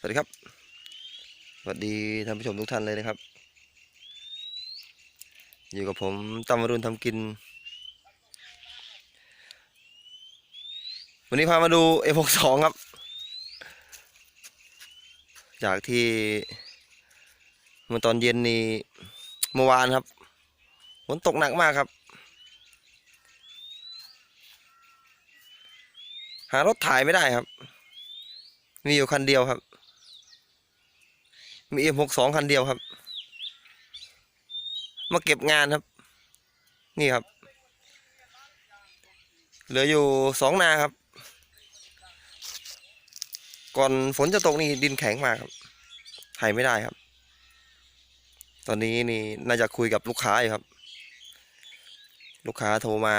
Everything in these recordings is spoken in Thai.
สวัสดีครับสวัสดีท่านผู้ชมทุกท่านเลยนะครับ อยู่กับผมตำวรุณทำกิน วันนี้พามาดู F62 ครับ จากที่เมื่อตอนเย็นนี้เมื่อวานครับฝนตกหนักมากครับ หารถถ่ายไม่ได้ครับ มีอยู่คันเดียวครับ มี M62 คันเดียวครับ มาเก็บงานครับ นี่ครับ เหลืออยู่สองนาครับ ก่อนฝนจะตกนี่ดินแข็งมากครับถ่ายไม่ได้ครับ ตอนนี้นี่น่าจะคุยกับลูกค้าอยู่ครับ ลูกค้าโทรมา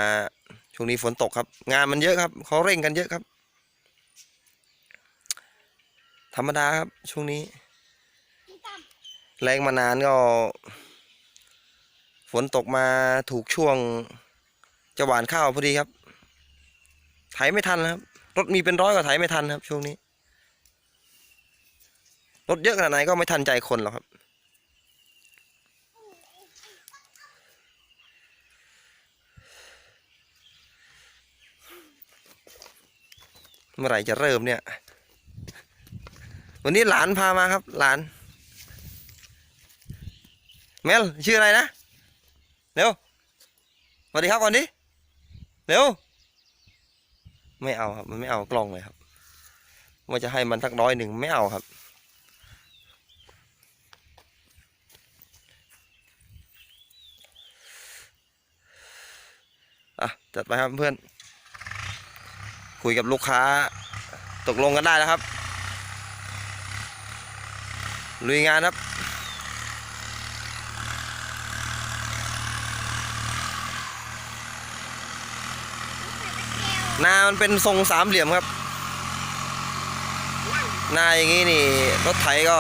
ช่วงนี้ฝนตกครับ งานมันเยอะครับเขาเร่งกันเยอะครับ ธรรมดาครับช่วงนี้ แรงมานานก็ ฝนตกมาถูกช่วง จะหวานข้าวพอดีครับ ไถไม่ทันครับ รถมีเป็นร้อยก็ไถไม่ทันครับ ช่วงนี้ รถเยอะขนาดไหนก็ไม่ทันใจคนหรอกครับ เมื่อไหร่จะเริ่มเนี่ย วันนี้หลานพามาครับ หลาน เมลชื่ออะไรนะ เร็วสวัสดีครับก่อนดิ เร็ว ไม่เอาครับ มันไม่เอากล้องเลยครับ ว่าจะให้มันสักร้อยหนึ่งไม่เอาครับ อะ จัดไปครับเพื่อน คุยกับลูกค้า ตกลงกันได้แล้วครับ ลุยงานครับ นามันเป็นทรงสามเหลี่ยมครับ นาอย่างนี้นี่รถไถก็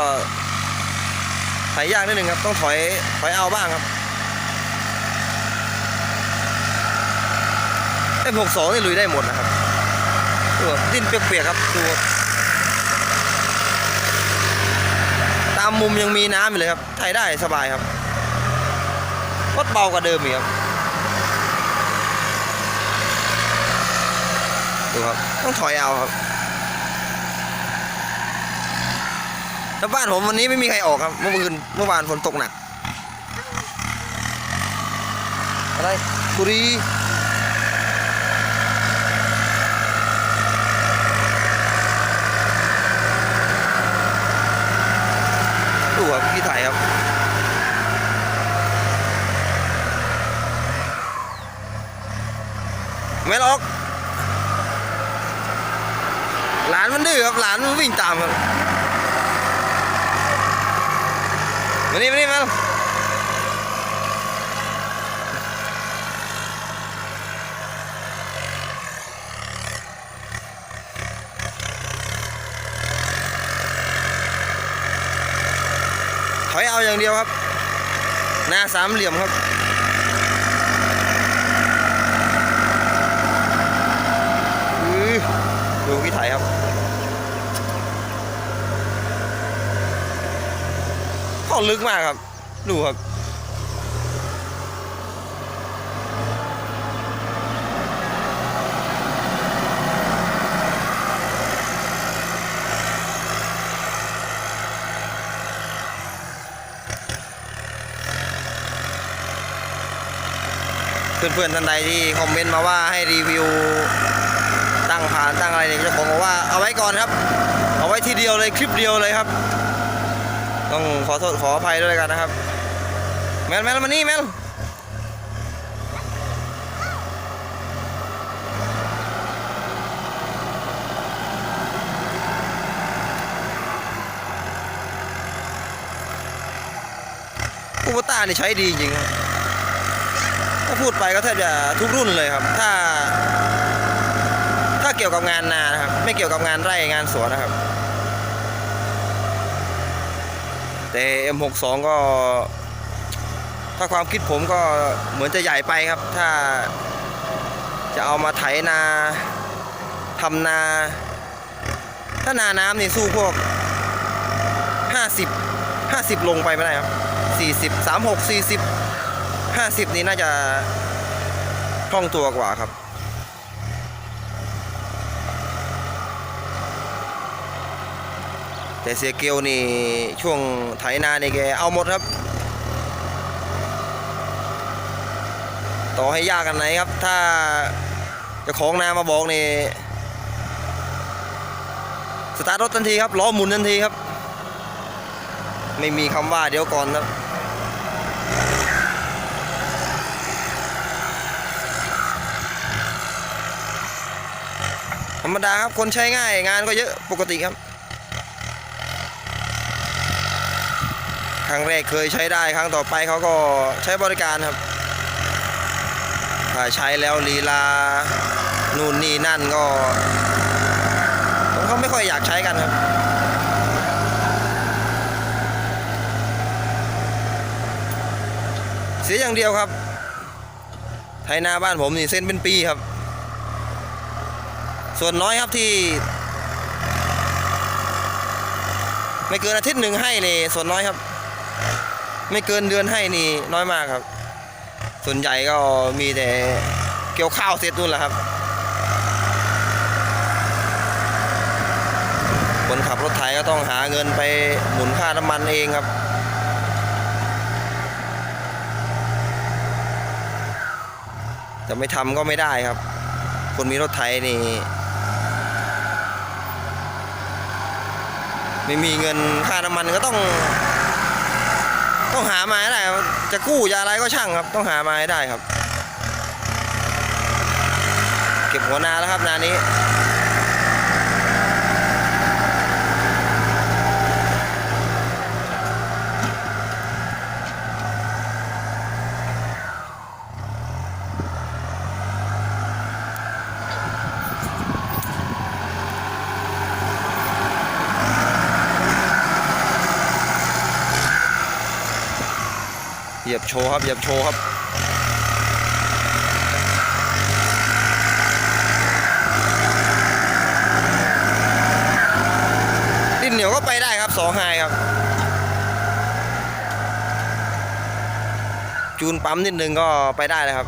ไถยากนิดนึงครับ ต้องถอยถอยเอาบ้างครับไอ้หกสองนี่ลุยได้หมดนะครับดูครับดิ้นเปียกๆครับดูครับตามมุมยังมีน้ำอยู่เลยครับไถได้สบายครับรถเบากว่าเดิมอีกครับ ดูครับ ต้องถอยเอาครับแล้วบ้านผมวันนี้ไม่มีใครออกครับ เมื่อคืนเมื่อวานฝนตกหนัก อะไรบุรีดูครับพี่ถ่ายครับไม่หรอก หลานมันดื้อ ครับหลานมันวิ่งตามครับมานี่มานี่มาถอยเอาอย่างเดียวครับ หน้าสามเหลี่ยมครับดูพี่ไถครับเข้า ลึกมากครับ ดูครับ เพื่อนๆท่านใดที่คอมเมนต์มาว่าให้รีวิวตั้งผ่านตั้งอะไรเนี่ยเจ้าของบอกว่าเอาไว้ก่อนครับ เอาไว้ทีเดียวเลยคลิปเดียวเลยครับ ต้องขอโทษขออภัยด้วยกันนะครับ แมนแมนมานี่แมนคูโบต้านี่ใช้ดีจริงครับถ้าพูดไปก็แทบจะทุกรุ่นเลยครับ ถ้า ถ้าเกี่ยวกับงานนานะครับ ไม่เกี่ยวกับงานไร่งานสวนนะครับ แต่ M62 ก็ ถ้าความคิดผมก็เหมือนจะใหญ่ไปครับ ถ้าจะเอามาไถนาทำนา ถ้านาน้ำนี่สู้พวกสิบห้าสิบลงไปไม่ได้ครับสี่สิบสามหกสี่น่าจะคล่องตัวกว่าครับ แต่เสียเกียวนี่ช่วงไถนานี่แกเอาหมดครับ ต่อให้ยากกันไหนครับ ถ้าจ้าของนามาบอกนี่สตาร์ทรถทันทีครับล้อหมุนทันทีครับ ไม่มีคำว่าเดี๋ยวก่อนครับธรรมดาครับ คนใช้ง่ายงานก็เยอะปกติครับ ครั้งแรกเคยใช้ได้ครั้งต่อไปเขาก็ใช้บริการครับถ้าใช้แล้วลีลานู่นนี่นั่นก็เขาไม่ค่อยอยากใช้กันครับเสียอย่างเดียวครับไทยนาบ้านผมนี่เส้นเป็นปีครับ ส่วนน้อยครับที่ ไม่เกินอาทิตย์หนึ่งให้นี่ส่วนน้อยครับ ไม่เกินเดือนให้นี่น้อยมากครับ ส่วนใหญ่ก็มีแต่เกี่ยวข้าวเสร็จนู่นแหละครับ คนขับรถไถก็ต้องหาเงินไปหมุนค่าน้ำมันเองครับจะไม่ทำก็ไม่ได้ครับ คนมีรถไถนี่ ไม่มีเงินค่าน้ำมันก็ต้อง ต้องหามาให้ได้จะกู้จะอะไรก็ช่างครับ ต้องหามาให้ได้ครับ เก็บหัวนาแล้วครับนานี้ ยียบโชว์ครับเหยียบโชว์ครับดินเหนียวก็ไปได้ครับสองไฮครับ จูนปั๊มนิดนึงก็ไปได้เลยครับ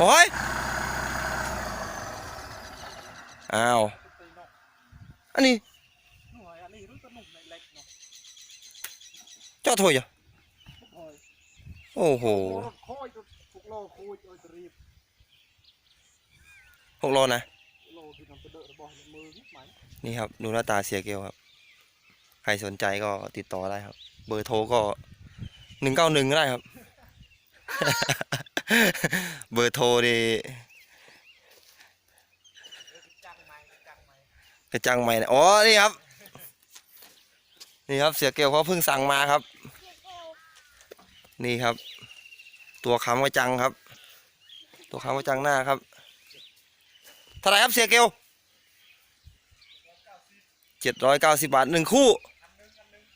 โอ้ยอ้าวอันนี้เจ้าโถยอะโอ้โอ้โหหกโลนะโลที่นำไปเดอะบอกมือนิดไหมนี่ครับ ดูหน้าตาเสียเกลครับ ใครสนใจก็ติดต่อได้ครับ เบอร์โทรก็หนึ่งเก้าหนึ่งก็ได้ครับ เบอร์โทรดีจังไหมจังไหมกระจังใหม่นะอ๋อ นี่ครับ นี่ครับ เสียเกลเขาเพิ่งสั่งมาครับ นี่ครับ ตัวคำกระจังครับ ตัวคำกระจังหน้าครับเท่าไหร่ครับเสียเกลเจ็ดร้อยเก้าสิบบาทหนึ่งคู่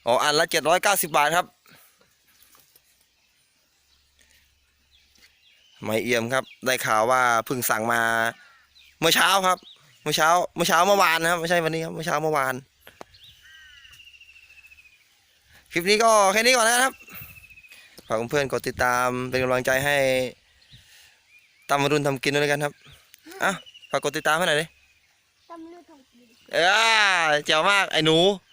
อ๋อ อันละเจ็ดร้อยเก้าสิบบาทครับ ไม่เอี่ยมครับ ได้ข่าวว่าเพิ่งสั่งมา เมื่อเช้าครับ เมื่อเช้า เมื่อเช้าเมื่อวานนะครับ ไม่ใช่วันนี้ครับ เมื่อเช้าเมื่อวาน คลิปนี้ก็แค่นี้ก่อนนะครับ ฝากเพื่อนๆกดติดตามเป็นกำลังใจให้ตามมารุนทำกินด้วยกันครับ อะ ฝากกดติดตามให้หน่อยดิตำลือทองกิน เออเจ๋วมากไอ้หนู